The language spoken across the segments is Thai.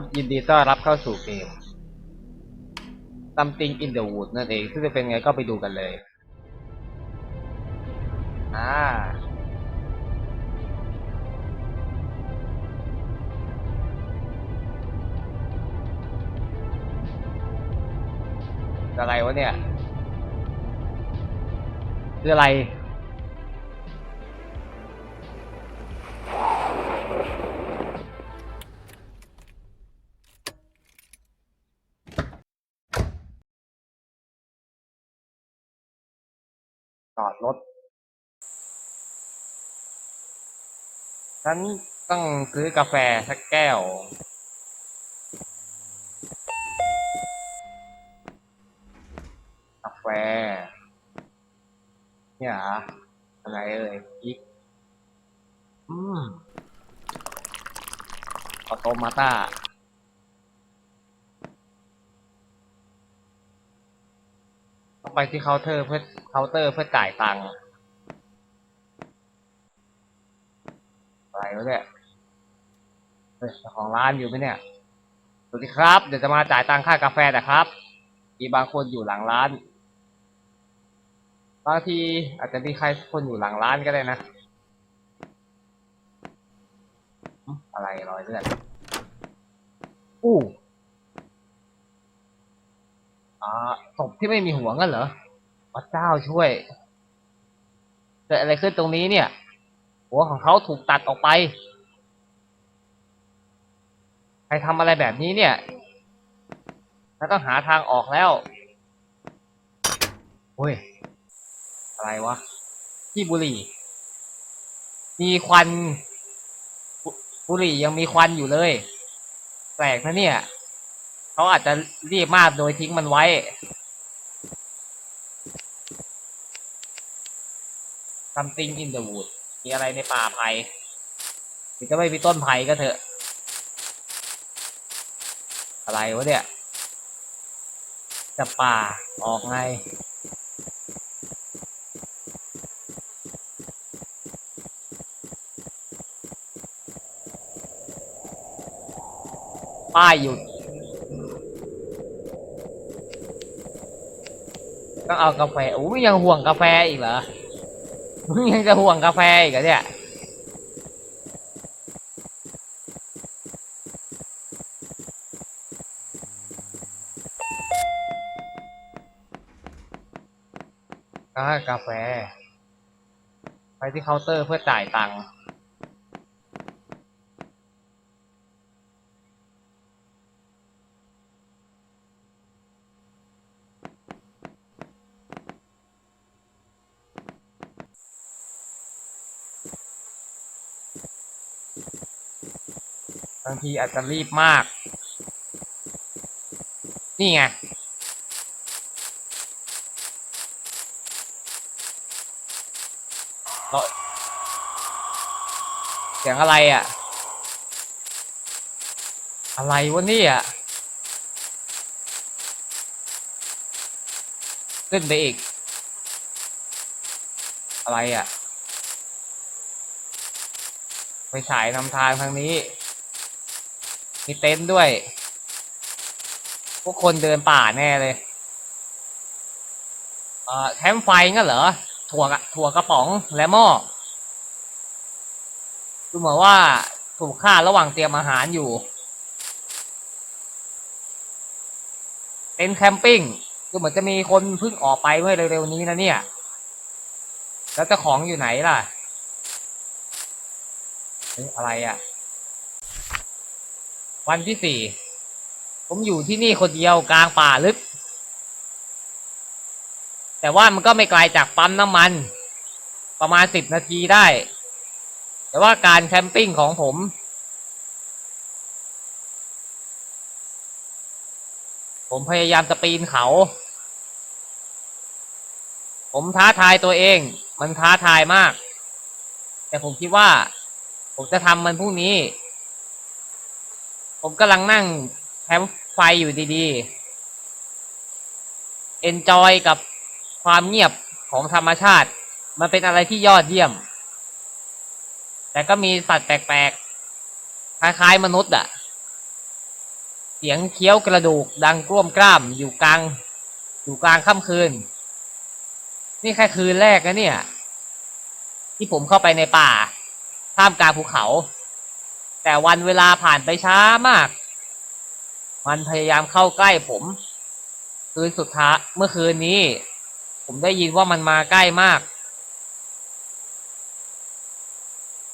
ครับยินดีต้อนรับเข้าสู่เกม Something in the Wood นั่นเอง ซึ่งจะเป็นไงก็ไปดูกันเลย อ่า อะไรวะเนี่ย คืออะไร จอดรถ ฉันต้องซื้อกาแฟสักแก้ว กาแฟ เนี่ยเหรออะไรเอ่ยอีกอืมออโตมาต้า ต้อง ไปที่เคาน์เตอร์เพื่อเคาน์เตอร์เพื่อจ่ายตังค์อะไรวะเนี่ยเฮ้ยเจ้าของร้านอยู่ไหมเนี่ยสวัสดีครับ เดี๋ยวจะมาจ่ายตังค่ากาแฟนะครับ มีบางคนอยู่หลังร้าน บางทีอาจจะมีใครคนอยู่หลังร้านก็ได้นะอืมอะไรรอยเลือดอู้ อ่าศพที่ไม่มีหัวงั้นเหรอพระเจ้าช่วย เกิดอะไรขึ้นตรงนี้เนี่ย หัวของเขาถูกตัดออกไป ใครทำอะไรแบบนี้เนี่ยเราต้องหาทางออกแล้วเฮ้ย อะไรวะ ที่บุหรี่ มีควันบุบุหรี่ยังมีควันอยู่เลย แปลกนะเนี่ย เขาอาจจะรีบมากโดยทิ้งมันไว้ something in the wood มีอะไรในป่าไผ่ถึงจะไม่มีต้นไผ่ก็เถอะ อะไรวะเนี่ย จะป่าออกไงป้ายหยุ ต้องเอากาแฟโอ้ยยังห่วงกาแฟอีกเหรอมึงยังจะห่วงกาแฟอีกเหรอเนี่ยกาแฟ ไปที่เคาน์เตอร์เพื่อจ่ายตังค์างทีอาจจะรีบมาก นี่ไง เสียงอะไรอะ อะไรวะนี่ยขึ้นไปอีก อะไรอะ ไปฉายนำทางทางนี้ มีเต็นท์ด้วย พวกคนเดินป่าแน่เลยเอ่อแคมป์ไฟงั้นเหรอ ถั่วกะถั่วกระป๋องและหม้อดูเหมือนว่าถูกฆ่าระหว่างเตรียมอาหารอยู่ เต็นท์แคมปิ้งดูเหมือนจะมีคนเพิ่งออกไปเมื่อเร็วๆนี้นะเนี่ย แล้วเจ้าของอยู่ไหนล่ะอะไรอะ วันที่สี่ผมอยู่ที่นี่คนเดียวกลางป่าลึก แต่ว่ามันก็ไม่ไกลจากปั๊มน้ำมัน ประมาณสิบนาทีได้ แต่ว่าการแคมปิ้งของผม ผมพยายามจะปีนเขา ผมท้าทายตัวเอง มันท้าทายมาก แต่ผมคิดว่า ผมจะทำมันพรุ่งนี้ ผมกำลังนั่งแคมป์ไฟอยู่ดีๆเอนจอยกับความเงียบของธรรมชาติ มันเป็นอะไรที่ยอดเยี่ยม แต่ก็มีสัตว์แปลกๆ คล้ายๆมนุษย์อะเสียงเคี้ยวกระดูกดังกร่วมกล้ามอยู่กลาง อยู่กลางค่ำคืน นี่แค่คืนแรกนะเนี่ย ที่ผมเข้าไปในป่าท่ามกลางภูเขา แต่วันเวลาผ่านไปช้ามาก มันพยายามเข้าใกล้ผม คืนสุดท้ายเมื่อคืนนี้ ผมได้ยินว่ามันมาใกล้มาก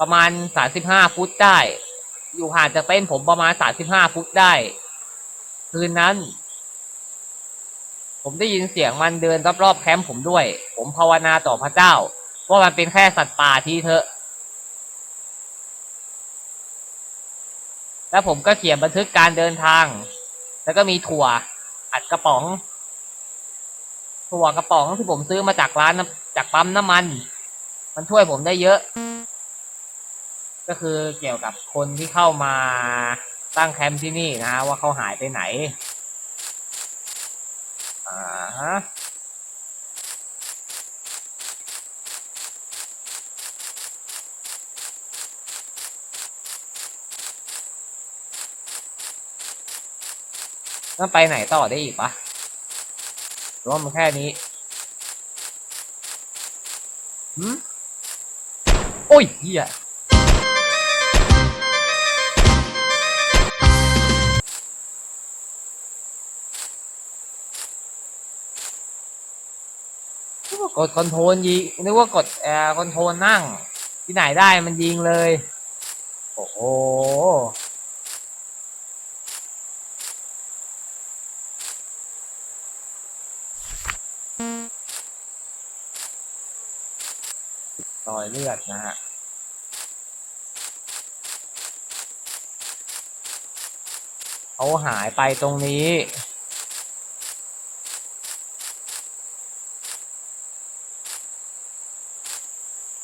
ประมาณสาสิบห้าฟุตได้ อยู่ห่างจากเต้นผมประมาณสาสิบห้าฟุตได้ คืนนั้น ผมได้ยินเสียงมันเดินรอบๆแคมป์ผมด้วย ผมภาวนาต่อพระเจ้า ว่ามันเป็นแค่สัตว์ป่าทีเถอะ แล้วผมก็เขียนบันทึกการเดินทาง แล้วก็มีถั่ว อัดกระป๋อง ถั่วกระป๋องที่ผมซื้อมาจากร้านจากปั๊มน้ำมัน มันช่วยผมได้เยอะ ก็คือเกี่ยวกับคนที่เข้ามาตั้งแคมป์ที่นี่นะฮะว่าเขาหายไปไหน อ่าฮะ แล้วไปไหนต่อได้อีกปะหรือว่ามันแค่นี้หืมโอ้ยเฮียกดคอนโทรลยิงนึกว่ากดแอร์คอนโทรลนั่ง ที่ไหนได้มันยิงเลย โอ้โห รอยเลือดนะฮะเขาหายไปตรงนี้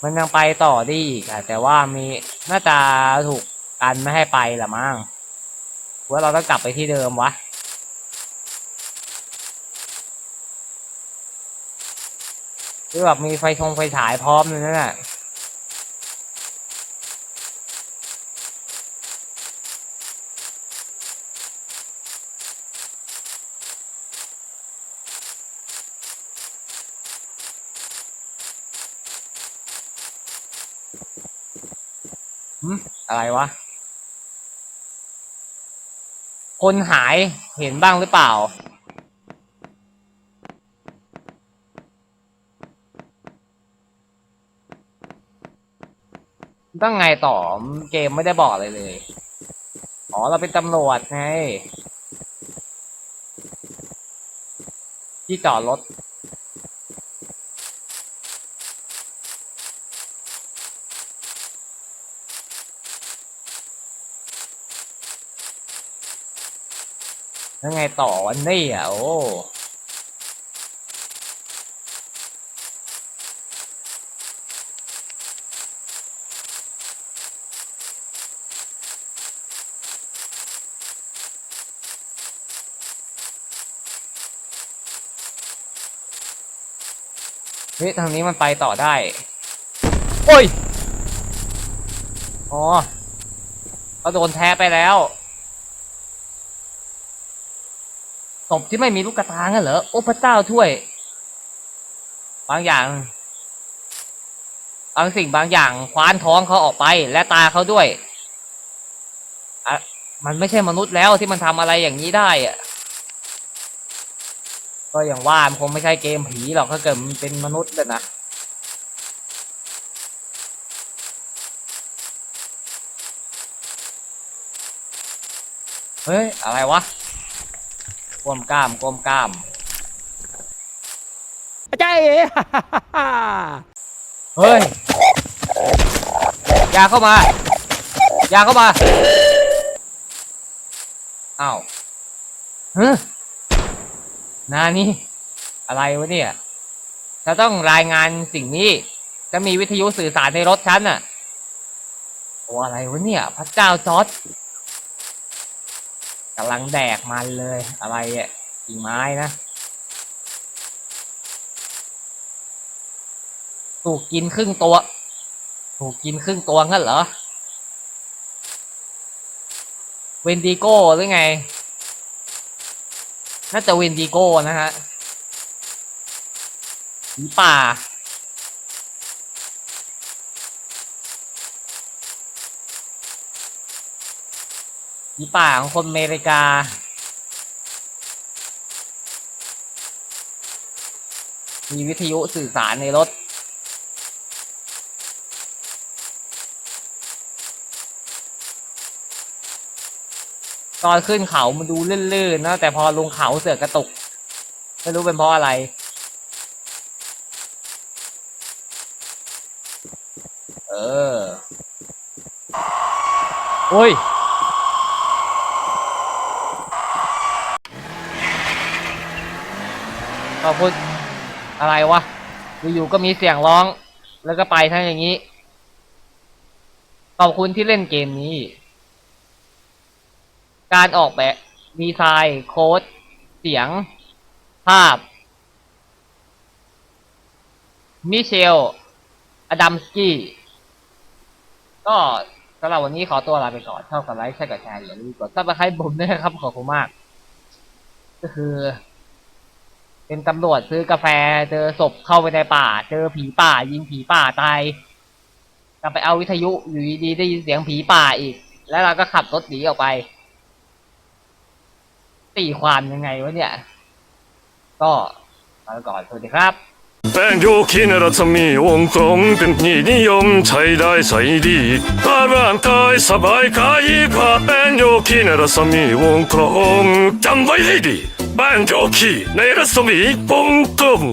มันยังไปต่อได้อีกอะแต่ว่ามีน่าจะถูกกันไม่ให้ไปละมั้งว่าเราต้องกลับไปที่เดิมวะ คือแบบมีไฟชงไฟฉายพร้อมเลยนั่นแหละหึอะไรวะ คนหายเห็นบ้างหรือเปล่า ต้องไงต่อเกมไม่ได้บอกอะไรเลย อ๋อ เราเป็นตำรวจไง ที่จอดรถ แล้วไงต่อวันนี้อะ โอ้ เฮ้ยทางนี้มันไปต่อได้ โอ้ย อ๋อเขาโดนแท้ไปแล้วศพที่ไม่มีลูกกระตางั้นเหรอ โอ้พระเจ้าช่วย บางอย่าง บางสิ่งบางอย่างคว้านท้องเขาออกไป และตาเขาด้วยอะมันไม่ใช่มนุษย์แล้วที่มันทำอะไรอย่างนี้ได้อะ ก็อย่างว่ามันคงไม่ใช่เกมผีหรอกถ้าเกิดมันเป็นมนุษย์เลยนะเฮ้ย อะไรวะก้มกล้ามก้มกล้ามใช่เฮ้ย อย่าเข้ามา อย่าเข้ามา อ้าวเฮ้ย นานี่อะไรวะเนี่ยจะต้องรายงานสิ่งนี้จะมีวิทยุสื่อสารในรถฉันน่ะโอ้อะไรวะเนี่ย พระเจ้าจอร์ดกำลังแดกมันเลยอะไรอะกิ่งไม้นะ ถูกกินครึ่งตัว ถูกกินครึ่งตัวงั้นเหรอ เวนดิโก้หรือไง น่าจะเวนดิโก้นะฮะผีป่า ผีป่าของคนอเมริกา มีวิทยุสื่อสารในรถ อนขึ้นเขามันดูลื่นๆนะแต่พอลงเขาเสือกกระตุก ไม่รู้เป็นเพราะอะไร เออโอ้ยขอบคุณอะไรวะอยู่ๆก็มีเสียงร้อง แล้วก็ไปทั้งอย่างนี้ ขอบคุณที่เล่นเกมนี้ การออกแบบดีไซน์โค้ด เสียง ภาพ มิเชล อดัมสกี้ ก็สำหรับวันนี้ขอตัวลาไปก่อนชอบกดไลค์ใช่กดแชร์อย่าลืมกดซับสไครต์ผมด้วยนะครับ ขอบคุณมาก ก็คือ เป็นตำรวจซื้อกาแฟ เจอศพเข้าไปในป่า เจอผีป่า ยิงผีป่าตายกลับไปเอาวิทยุอยู่ดีๆได้ยินเสียงผีป่าอีก แล้วเราก็ขับรถหนีออกไป ตีความยังไงวะเนี่ย ก็มาก่อนสวัสดีครับแป้งโยคีนรัศมีวงกลมเป็นที่นิยมใช้ได้ใส่ดีถ้าร่างกายสบายกายผ้าแป้งโยคีนรัศมีวงกลมจำไว้ให้ดีแป้งโยคีในรัศมีวงกลม